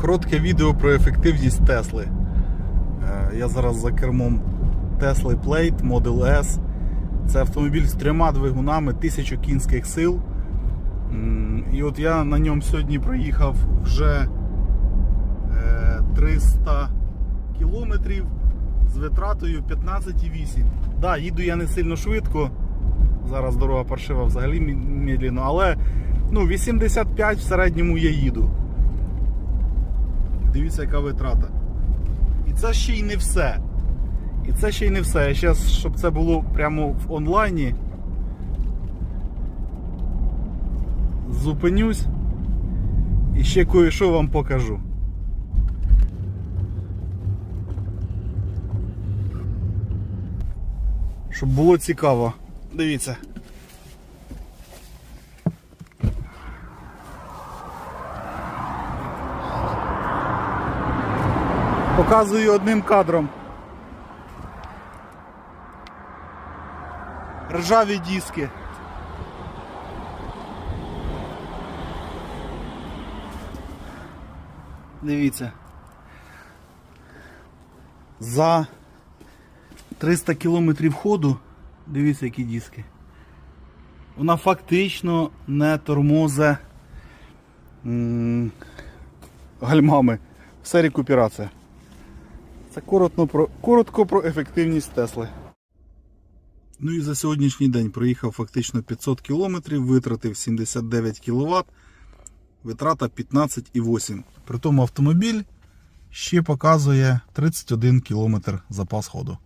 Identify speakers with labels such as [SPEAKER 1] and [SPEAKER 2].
[SPEAKER 1] Коротке відео про ефективність Тесли. Е, Я зараз за кермом Tesla Plate Model S. Це автомобіль з трьома двигунами, 1000 кінських сил. І от я на ньому сьогодні проїхав вже е, 300 кілометрів з витратою 15,8. Да, їду я не сильно швидко. Зараз дорога паршива взагалі медленно, але ну, 85 в середньому я їду. Дивіться, яка витрата. І це ще й не все. І це ще й не все. Я зараз, щоб це було прямо в онлайні. Зупинюсь і ще кое-що вам покажу. Щоб було цікаво. Дивіться. Показую одним кадром. Ржаві диски. Дивіться. За 300 кілометрів ходу, дивіться, які диски. Вона фактично не тормозе гальмами. Все рекуперація. Це коротко про, коротко про ефективність Тесли. Ну і за сьогоднішній день проїхав фактично 500 км, витратив 79 кВт, витрата 15,8. При тому автомобіль ще показує 31 км запас ходу.